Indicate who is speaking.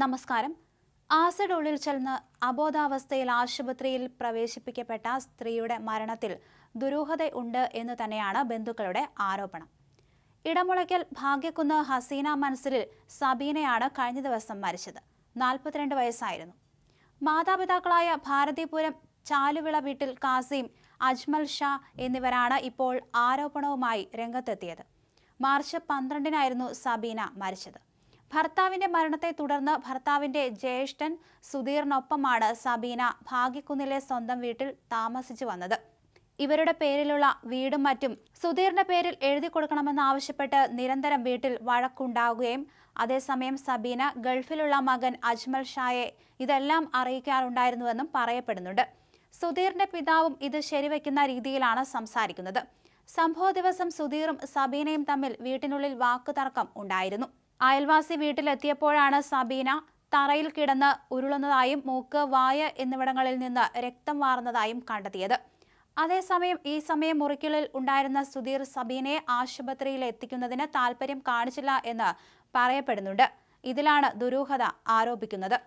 Speaker 1: നമസ്കാരം. ആസിഡ് ഉള്ളിൽ ചെന്ന് അബോധാവസ്ഥയിൽ ആശുപത്രിയിൽ പ്രവേശിപ്പിക്കപ്പെട്ട സ്ത്രീയുടെ മരണത്തിൽ ദുരൂഹത ഉണ്ട് എന്ന് തന്നെയാണ് ബന്ധുക്കളുടെ ആരോപണം. ഇടമുളയ്ക്കൽ ഭാഗ്യക്കുന്ന് ഹസീന മൻസിലിൽ സബീനയാണ് കഴിഞ്ഞ ദിവസം മരിച്ചത്. നാൽപ്പത്തിരണ്ട് വയസ്സായിരുന്നു. മാതാപിതാക്കളായ ഭാരതീപുരം ചാലുവിള വീട്ടിൽ കാസിം അജ്മൽ ഷാ എന്നിവരാണ് ഇപ്പോൾ ആരോപണവുമായി രംഗത്തെത്തിയത്. മാർച്ച് പന്ത്രണ്ടിനായിരുന്നു സബീന മരിച്ചത്. ഭർത്താവിന്റെ മരണത്തെ തുടർന്ന് ഭർത്താവിന്റെ ജ്യേഷ്ഠൻ സുധീറിനൊപ്പമാണ് സബീന ഭാഗ്യക്കുന്നിലെ സ്വന്തം വീട്ടിൽ താമസിച്ചു വന്നത്. ഇവരുടെ പേരിലുള്ള വീടും മറ്റും സുധീറിന്റെ പേരിൽ എഴുതി കൊടുക്കണമെന്നാവശ്യപ്പെട്ട് നിരന്തരം വീട്ടിൽ വഴക്കുണ്ടാവുകയും അതേസമയം സബീന ഗൾഫിലുള്ള മകൻ അജ്മൽ ഷായെ ഇതെല്ലാം അറിയിക്കാറുണ്ടായിരുന്നുവെന്നും പറയപ്പെടുന്നുണ്ട്. സുധീറിന്റെ പിതാവും ഇത് ശരിവെക്കുന്ന രീതിയിലാണ് സംസാരിക്കുന്നത്. സംഭവ ദിവസം സുധീറും സബീനയും തമ്മിൽ വീട്ടിനുള്ളിൽ വാക്കുതർക്കം ഉണ്ടായിരുന്നു. അയൽവാസി വീട്ടിലെത്തിയപ്പോഴാണ് സബീന തറയിൽ കിടന്ന് ഉരുളുന്നതായും മൂക്ക് വായ എന്നിവിടങ്ങളിൽ നിന്ന് രക്തം വാർന്നതായും കണ്ടെത്തിയത്. അതേസമയം ഈ സമയം മുറിക്കുള്ളിൽ ഉണ്ടായിരുന്ന സുധീർ സബീനയെ ആശുപത്രിയിൽ എത്തിക്കുന്നതിന് താൽപര്യം കാണിച്ചില്ല എന്ന് പറയപ്പെടുന്നുണ്ട്. ഇതിലാണ് ദുരൂഹത ആരോപിക്കുന്നത്.